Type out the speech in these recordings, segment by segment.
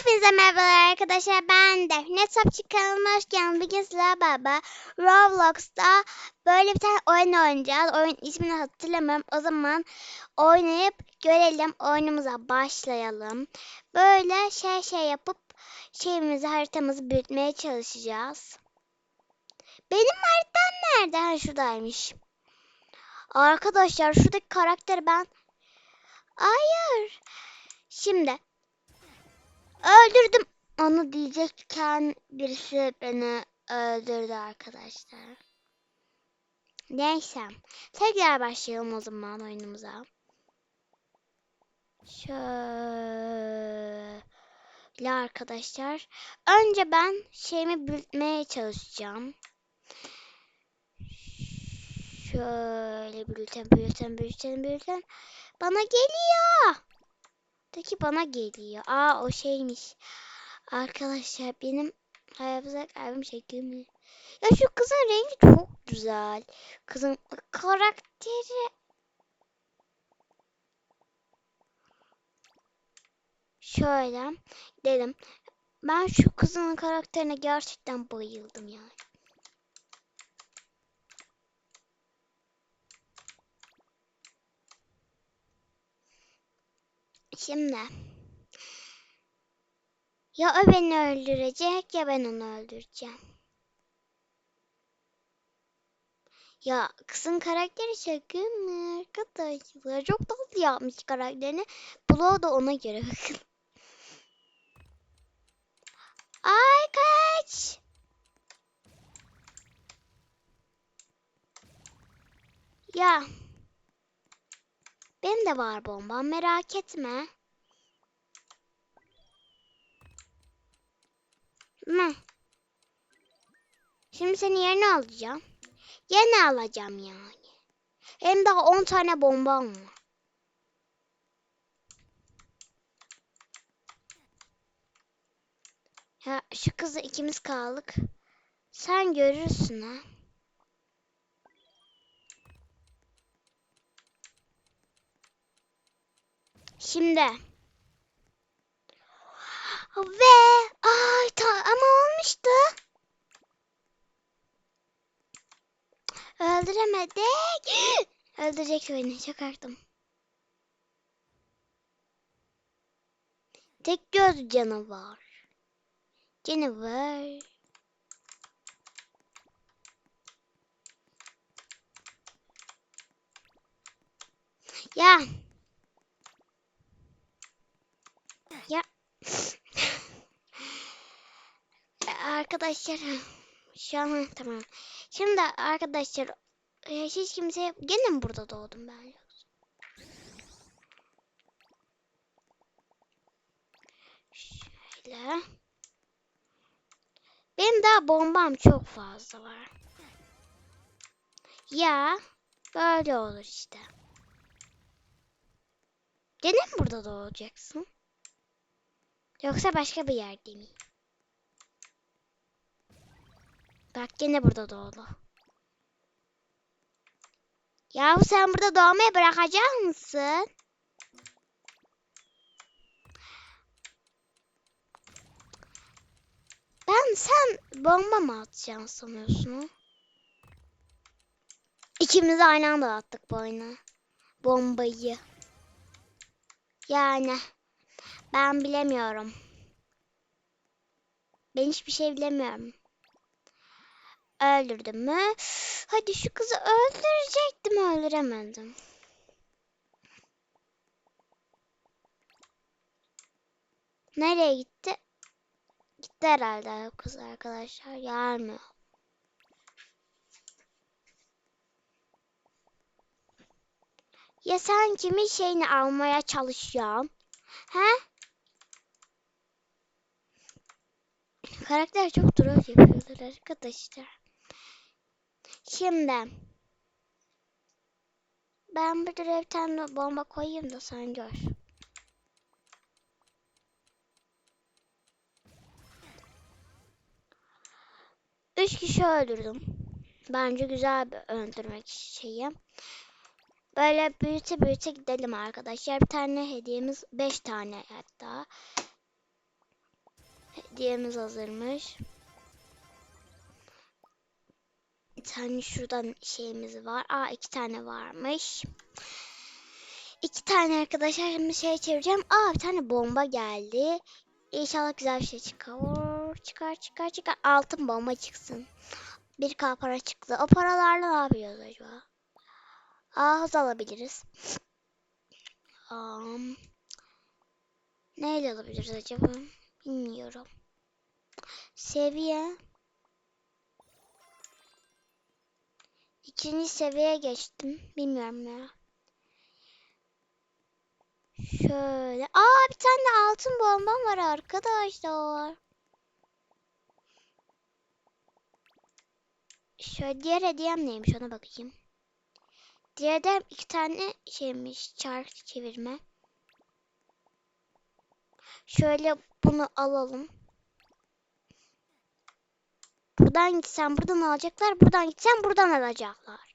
Hepinize merhabalar arkadaşlar. Ben Defne Topçu kanalıma hoş geldiniz. Bugün sizlerle beraber Roblox'ta böyle bir tane oyun oynayacağız. Oyun ismini hatırlamıyorum. O zaman oynayıp görelim. Oyunumuza başlayalım. Böyle şey şey yapıp şeyimizi haritamızı büyütmeye çalışacağız. Benim haritam nerede? Ha şuradaymış. Arkadaşlar şuradaki karakteri ben... Hayır. Şimdi Öldürdüm onu diyecekken birisi beni öldürdü arkadaşlar. Neyse. Tekrar başlayalım o zaman oyunumuza. Şöyle arkadaşlar. Önce ben şeyimi büyütmeye çalışacağım. Şöyle büyüten büyüten büyüten büyüten. Bana geliyor. Daki bana geliyor. Aa o şeymiş. Arkadaşlar benim hayatımda kalbim şeklimi. Ya şu kızın rengi çok güzel. Kızın karakteri. Şöyle dedim. Ben şu kızın karakterine gerçekten bayıldım yani. Şimdi ya o beni öldürecek ya ben onu öldüreceğim. Ya kızın karakteri şaka mı arkadaşlar? Çok tatlı yapmış karakterini. Bloğu da ona göre bakın. Ay kaç! Ya benim de var bombam merak etme. Meh. Şimdi senin yerine alacağım. Yine alacağım yani. Hem daha 10 tane bombam var. Ya şu kızı ikimiz kaldık. Sen görürsün ha. Şimdi. Ve ay ta ama olmuştu. Öldüremedik. Öldürecek beni. Çok. Tek göz canavar. Canavar. Ya. Ya. Arkadaşlar şu an tamam. Şimdi arkadaşlar e, hiç kimse gene mi burada doğdum ben? Şöyle. Benim daha bombam çok fazla var. Ya böyle olur işte. Gene mi burada doğacaksın? Yoksa başka bir yerde mi? Bak gene burada doğdu. Yahu sen burada doğmayı bırakacak mısın? Ben sen bomba mı atacaksın sanıyorsun? İkimiz aynı anda attık bu oyuna. Bombayı. Yani ben bilemiyorum. Ben hiçbir şey bilemiyorum. Öldürdüm mü? Hadi şu kızı öldürecektim öldüremedim. Nereye gitti? Gitti herhalde kız arkadaşlar. Gelmiyor. Ya sen kimin şeyini almaya çalışıyorsun? He? Karakter çok troll yapıyorlar arkadaşlar. Şimdi ben bir tane bomba koyayım da sen gör. Üç kişi öldürdüm. Bence güzel bir öldürmek şeyi. Böyle büyüte büyüte gidelim arkadaşlar. Bir tane hediyemiz, beş tane hatta. Hediyemiz hazırmış. Bir tane şuradan şeyimiz var. Aa iki tane varmış. İki tane arkadaşlar şimdi şey çevireceğim. Aa bir tane bomba geldi. İnşallah güzel bir şey çıkar. Çıkar çıkar çıkar. Altın bomba çıksın. Bir k para çıktı. O paralarla ne yapıyoruz acaba? Aa hız alabiliriz. Um, neyle alabiliriz acaba? Bilmiyorum. Seviye. İkinci seviyeye geçtim. Bilmiyorum ya. Şöyle. Aa bir tane altın bombam var arkadaşlar. Şöyle diğer hediyem neymiş ona bakayım. Diğer hediyem iki tane şeymiş. Çark çevirme. Şöyle bunu alalım. Buradan gitsen buradan alacaklar. Buradan gitsen buradan alacaklar.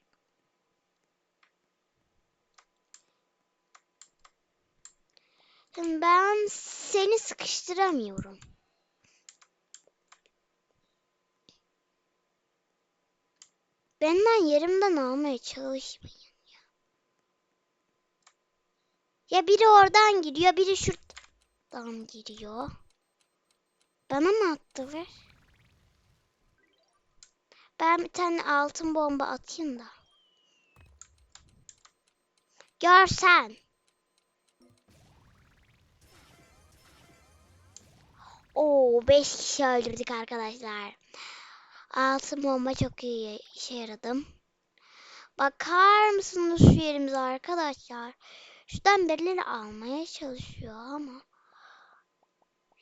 Ben seni sıkıştıramıyorum. Benden yerimden almaya çalışmayın ya. Ya biri oradan giriyor, biri şuradan giriyor. Bana mı attı ver? Ben bir tane altın bomba atayım da. Görsen. Oo 5 kişi öldürdük arkadaşlar. Altın bomba çok iyi işe yaradım. Bakar mısınız şu yerimize arkadaşlar? Şuradan birileri almaya çalışıyor ama.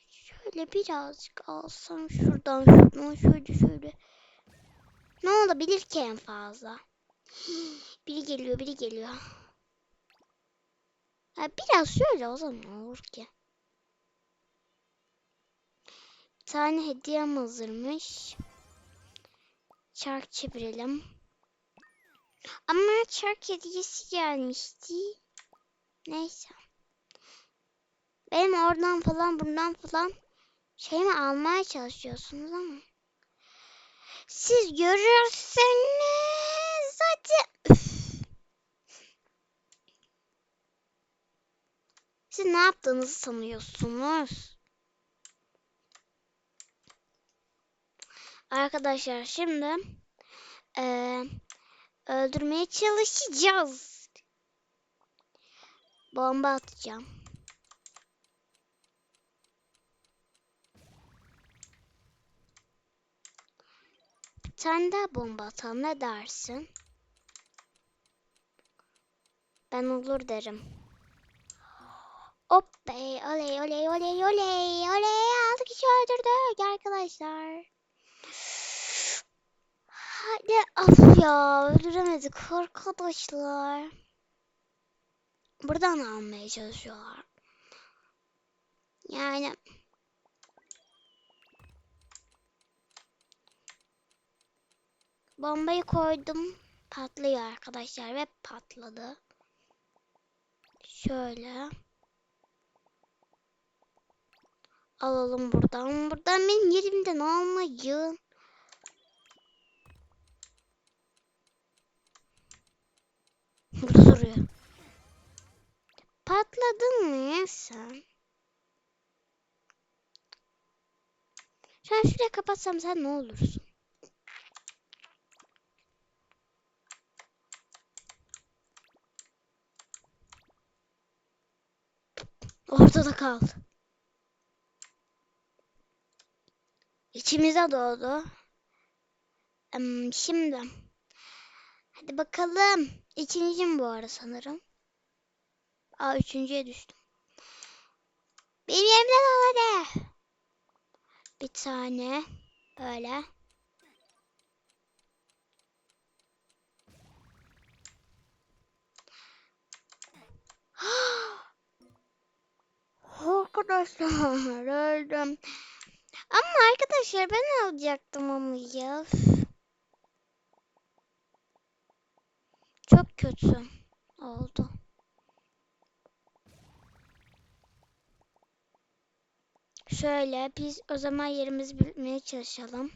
Şöyle birazcık alsam şuradan şuradan şöyle şöyle. Ne olabilir ki en fazla? Biri geliyor biri geliyor. Ha, biraz şöyle o zaman olur ki? Bir tane hediyem hazırmış. Çark çevirelim. Ama çark hediyesi gelmişti. Neyse. Benim oradan falan buradan falan şeyimi almaya çalışıyorsunuz ama. Siz görürseniz. Üf. Siz ne yaptığınızı sanıyorsunuz? Arkadaşlar şimdi eee, öldürmeye çalışacağız. Bomba atacağım. Tane daha bomba atalım ne dersin? Ben olur derim. Hop be oley oley oley oley oley altı kişi öldürdük arkadaşlar. Hadi af ya öldüremedik arkadaşlar. Buradan almaya çalışıyorlar. Yani bombayı koydum patlıyor arkadaşlar ve patladı. Şöyle. Alalım buradan. Buradan benim yerimden almayın. Burada duruyor. Patladın mı ya sen? Şu an şuraya kapatsam sen ne olursun? Ortada kaldı. İçimize doğdu. Şimdi. Hadi bakalım. İkinciyim bu ara sanırım. Aa üçüncüye düştüm. Benim yerimden al hadi. Bir tane. Böyle. Arkadaşlar öldüm. Ama arkadaşlar ben alacaktım onu ya. Çok kötü oldu. Şöyle biz o zaman yerimizi bilmeye çalışalım.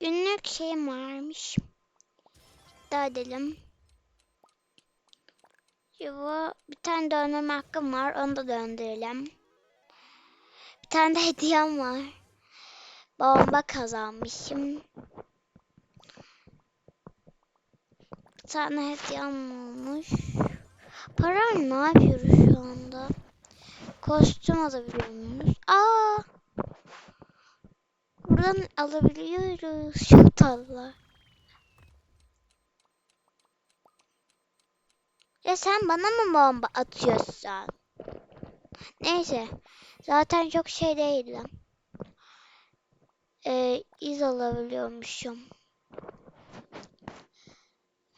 Günlük şeyim varmış. İddia edelim. Yuva bir tane döndürme hakkım var. Onu da döndürelim. Bir tane de hediyem var. Bomba kazanmışım. Bir tane hediyem olmuş. Para ne yapıyoruz şu anda? Kostüm alabiliyor muyuz? Aa! Buradan alabiliyoruz. Çok tatlı. Ya sen bana mı bomba atıyorsun? Neyse. Zaten çok şey değildim. Ee, iz alabiliyormuşum.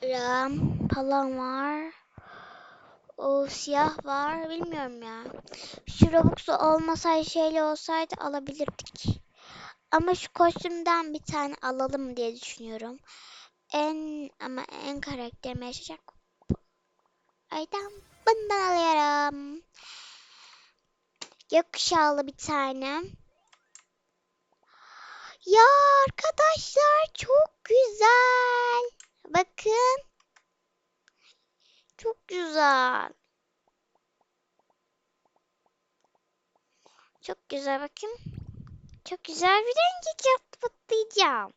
RAM falan var. O siyah var. Bilmiyorum ya. Şu Robux olmasaydı şeyle olsaydı alabilirdik. Ama şu kostümden bir tane alalım diye düşünüyorum. En ama en karakterime yaşayacak. Aydan bundan alıyorum. Gökkuşağlı bir tane. Ya arkadaşlar çok güzel. Bakın. Çok güzel. Çok güzel bakın. Çok güzel bir rengi patlayacağım.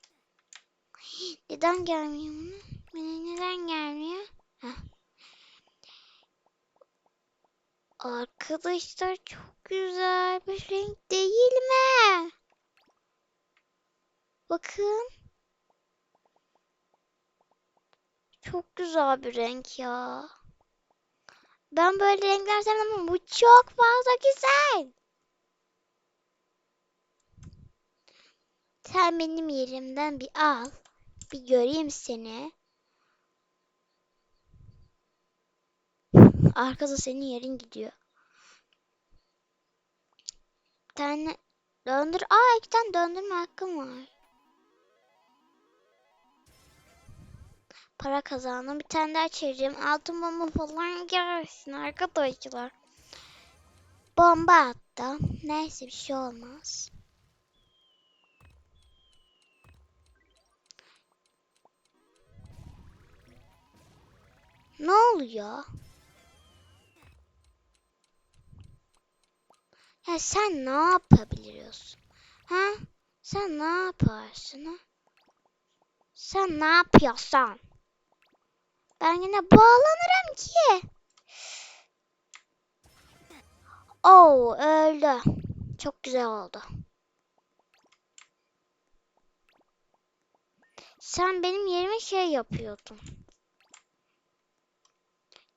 Neden gelmiyor bunu? Neden gelmiyor? Heh. Arkadaşlar çok güzel bir renk değil mi? Bakın. Çok güzel bir renk ya. Ben böyle renkler sevmem ama bu çok fazla güzel. Sen benim yerimden bir al. Bir göreyim seni. Arkada senin yerin gidiyor. Bir tane döndür. Aa iki tane döndürme hakkım var. Para kazandım. Bir tane daha çevireceğim. Altın bomba falan gelsin arkadaşlar. Bomba attı. Neyse bir şey olmaz. Ne oluyor? Ya sen ne yapabiliyorsun? Ha? Sen ne yaparsın ha? Sen ne yapıyorsun? Ben yine bağlanırım ki. Oo öldü. Çok güzel oldu. Sen benim yerime şey yapıyordun.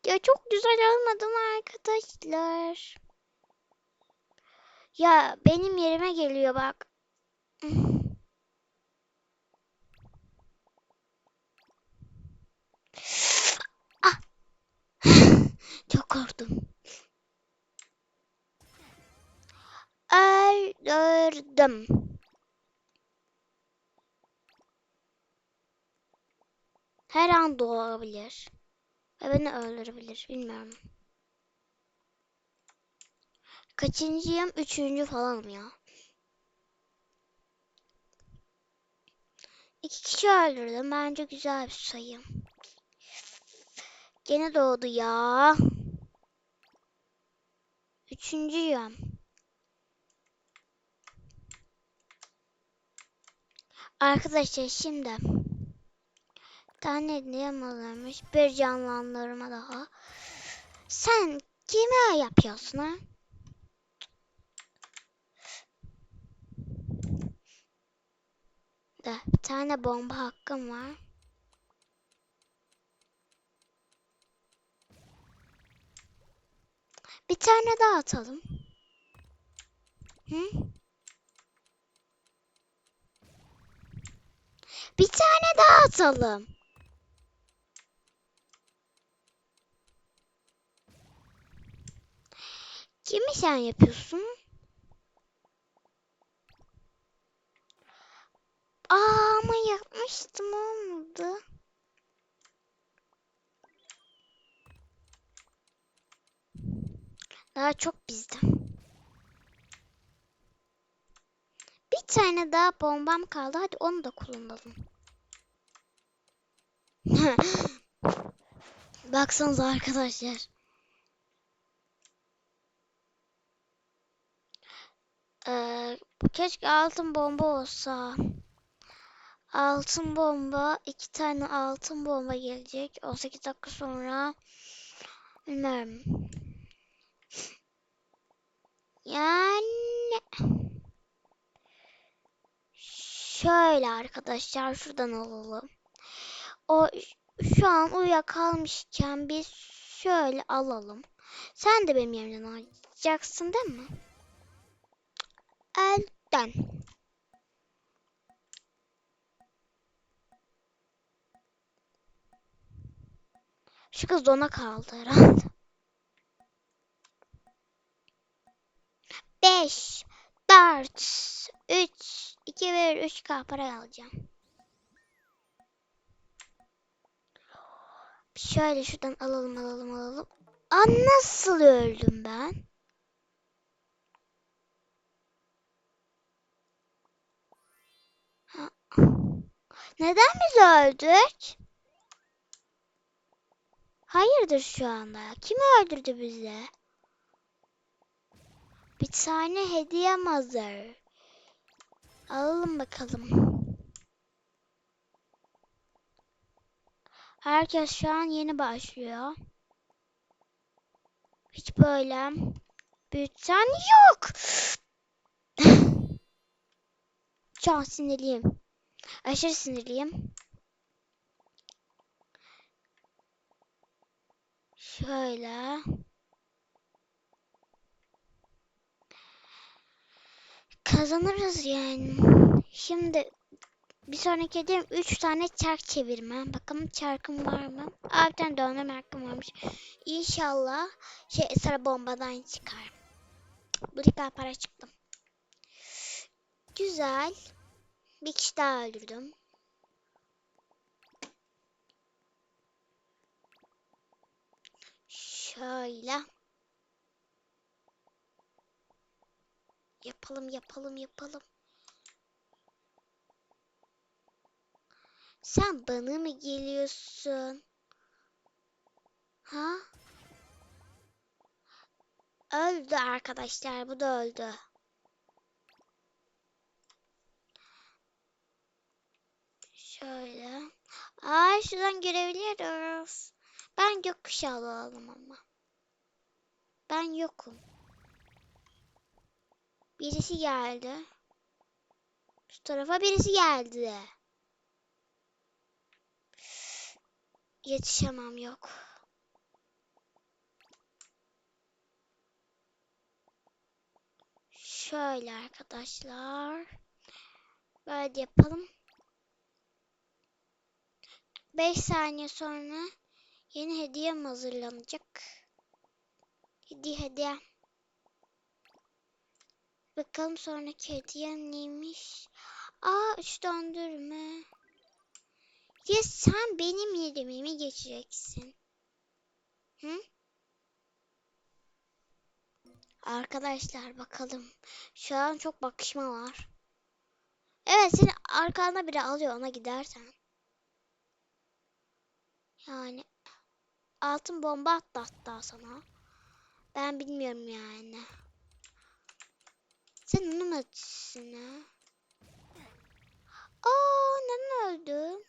Ya çok güzel olmadın arkadaşlar. Ya benim yerime geliyor bak. Ah. Çok korktum. Öldürdüm. Her an doğabilir. Ve beni öldürebilir. Bilmiyorum. Kaçıncıyım? Üçüncü falanım ya. İki kişi öldürdüm. Bence güzel bir sayı. Gene doğdu ya. Üçüncüyüm. Arkadaşlar şimdi tane diyemezlermiş bir canlandırma daha. Sen kime yapıyorsun ha? De bir tane bomba hakkım var. Bir tane daha atalım. Hı? Bir tane daha atalım. Kimi sen yapıyorsun? Aa ama yapmıştım olmadı. Daha çok bizde. Bir tane daha bombam kaldı. Hadi onu da kullanalım. Baksanıza arkadaşlar. Ee, keşke altın bomba olsa. Altın bomba. iki tane altın bomba gelecek. 18 dakika sonra. Bilmiyorum. Yani şöyle arkadaşlar şuradan alalım. O şu an uyuyakalmışken biz şöyle alalım. Sen de benim yerimden alacaksın değil mi? Elden. Şu kız dona kaldı herhalde. 5, 4, 3, 2, 1, 3K para alacağım. Şöyle şuradan alalım alalım alalım. Aa nasıl öldüm ben? Neden biz öldük? Hayırdır şu anda? Kim öldürdü bizi? Bir tane hediye hazır. Alalım bakalım. Herkes şu an yeni başlıyor. Hiç böyle büyüten yok. An sinirliyim. Aşırı sinirliyim. Şöyle. Kazanırız yani. Şimdi bir sonraki hediyem 3 tane çark çevirme. Bakalım çarkım var mı? Aa bir tane varmış. İnşallah şey sarı bombadan çıkar. Bu kadar para çıktım. Güzel. Bir kişi daha öldürdüm. Şöyle. Yapalım yapalım yapalım. Sen bana mı geliyorsun? Ha? Öldü arkadaşlar. Bu da öldü. Şöyle. Ay şuradan görebiliyoruz. Ben gökkuşağı alalım ama. Ben yokum. Birisi geldi. Şu tarafa birisi geldi. Yetişemem yok. Şöyle arkadaşlar. Böyle yapalım. 5 saniye sonra yeni hediyem hazırlanacak. Hediye hediye. Bakalım sonraki hediyem neymiş? Aa üç döndürme. Ya sen benim yerime mi geçeceksin? Hı? Arkadaşlar bakalım. Şu an çok bakışma var. Evet seni arkanda biri alıyor ona gidersen. Yani altın bomba attı hatta sana. Ben bilmiyorum yani. Sen onu mu atıyorsun ha? Aa neden öldü?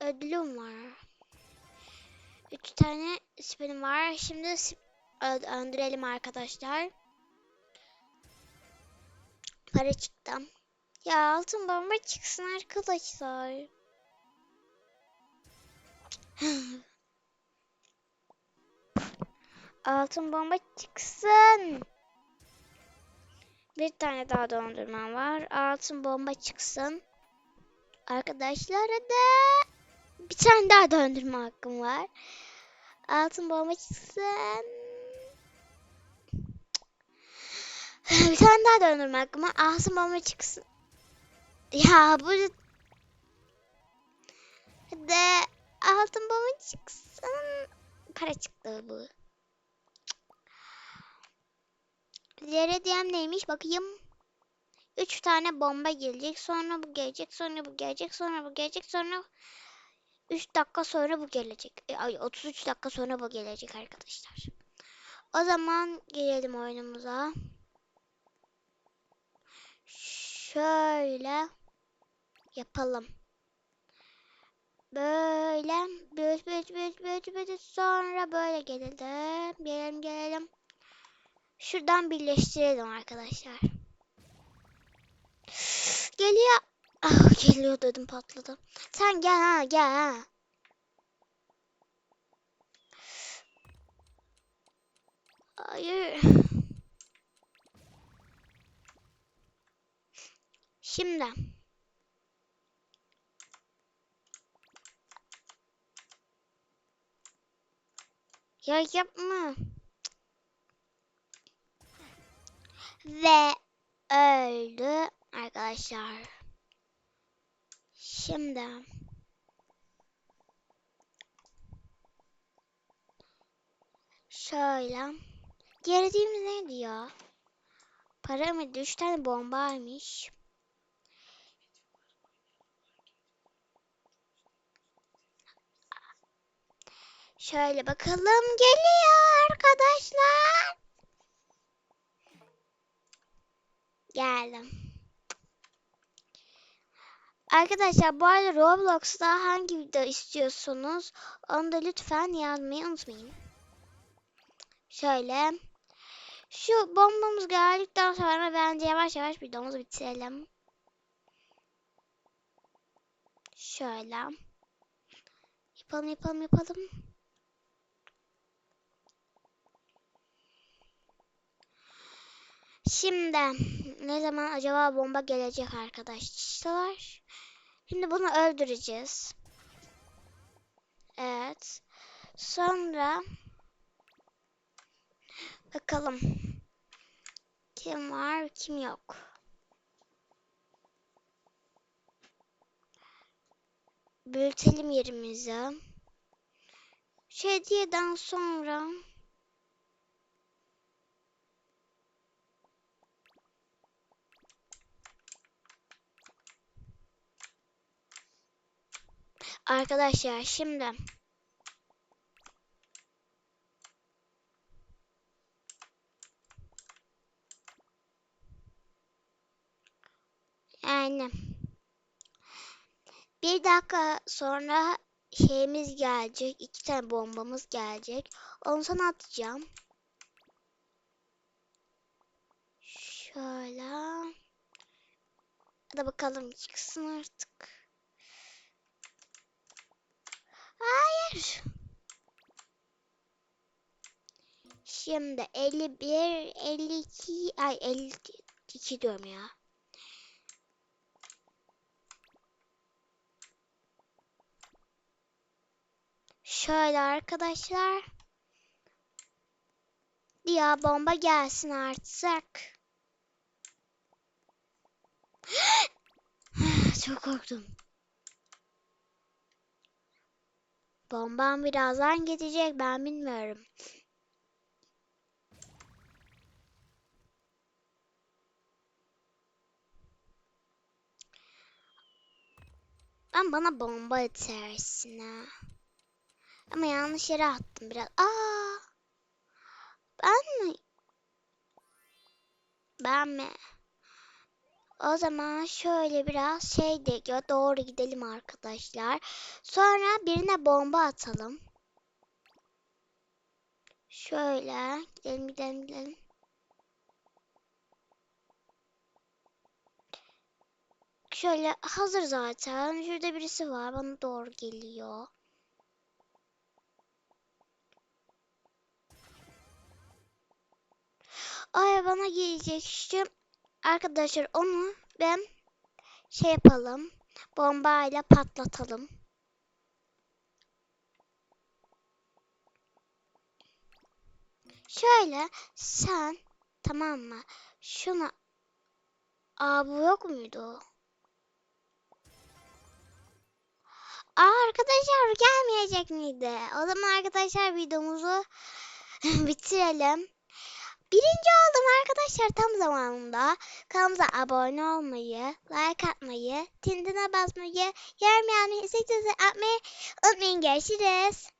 Ödülüm var. Üç tane spinim var. Şimdi öldürelim arkadaşlar. Para çıktı. Ya altın bomba çıksın arkadaşlar. Altın bomba çıksın. Bir tane daha dondurmam var. Altın bomba çıksın. Arkadaşlar hadi. Bir tane daha döndürme hakkım var. Altın bomba çıksın. Bir tane daha döndürme hakkım var. Altın bomba çıksın. Ya bu... Hadi altın bomba çıksın. Para çıktı bu. Diğer hediyem neymiş bakayım. Üç tane bomba gelecek. Sonra bu gelecek. Sonra bu gelecek. Sonra bu gelecek. Sonra 3 dakika sonra bu gelecek. E, Ay 33 dakika sonra bu gelecek arkadaşlar. O zaman gelelim oyunumuza. Şöyle yapalım. Böyle büyüt büyüt büyüt büyüt büyüt sonra böyle gelelim. Gelelim gelelim. Şuradan birleştirelim arkadaşlar. Geliyor. Ah, geliyor dedim patladı. Sen gel ha gel ha. Hayır. Şimdi. Ya yapma. Ve öldü arkadaşlar. Şimdi. Şöyle. Gerediğimiz neydi ya? Para mıydı? Üç tane bombaymış. Şöyle bakalım geliyor arkadaşlar. Geldim. Arkadaşlar bu arada Roblox'ta hangi video istiyorsunuz? Onu da lütfen yazmayı unutmayın. Şöyle. Şu bombamız geldikten sonra bence yavaş yavaş videomuzu bitirelim. Şöyle. Yapalım yapalım yapalım. Şimdi ne zaman acaba bomba gelecek arkadaşlar? Şimdi bunu öldüreceğiz. Evet. Sonra bakalım kim var kim yok. Büyütelim yerimizi. Şu hediyeden sonra Arkadaşlar şimdi yani bir dakika sonra şeyimiz gelecek. iki tane bombamız gelecek. Onu sana atacağım. Şöyle. Hadi bakalım çıksın artık. Hayır. Şimdi 51, 52, ay 52 diyorum ya. Şöyle arkadaşlar. Ya bomba gelsin artık. Çok korktum. Bombam birazdan gelecek ben bilmiyorum. Ben bana bomba atersin ha. Ama yanlış yere attım biraz. Aa! Ben mi? Ben mi? O zaman şöyle biraz şey de doğru gidelim arkadaşlar. Sonra birine bomba atalım. Şöyle gidelim gidelim gidelim. Şöyle hazır zaten. Şurada birisi var. Bana doğru geliyor. Ay bana gelecek işte. Arkadaşlar onu ben şey yapalım. Bombayla patlatalım. Şöyle sen tamam mı? Şuna Aa bu yok muydu? Aa arkadaşlar gelmeyecek miydi? O zaman arkadaşlar videomuzu bitirelim. Birinci oldum arkadaşlar tam zamanında. Kanalımıza abone olmayı, like atmayı, tintine basmayı, yorum yazmayı, istek atmayı unutmayın. Görüşürüz.